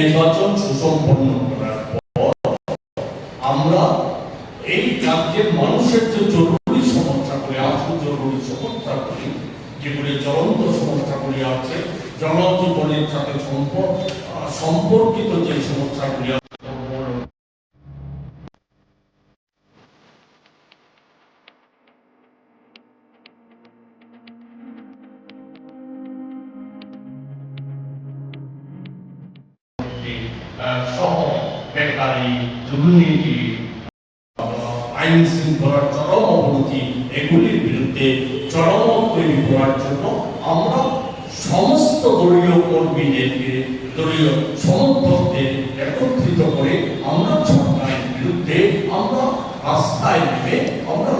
নির্বাচন সুসম্পন্ন করার পর আমরা এই রাজ্যের মানুষের যে জরুরি সমস্যাগুলি আছে জরুরি সমস্যাগুলি যেগুলি জ্বলন্ত সমস্যাগুলি আছে জনজীবনের সাথে সম্পর্কিত যে সমস্যাগুলি সহ বেকারি দুর্নীতি আইন শৃঙ্খলার চরম অবনতি, এগুলির বিরুদ্ধে চরম তৈরি করার জন্য আমরা সমস্ত দলীয় কর্মীদেরকে দলীয় সমর্থকদের একত্রিত করে আমরা সরকারের বিরুদ্ধে আমরা রাস্তায় নেমে আমরা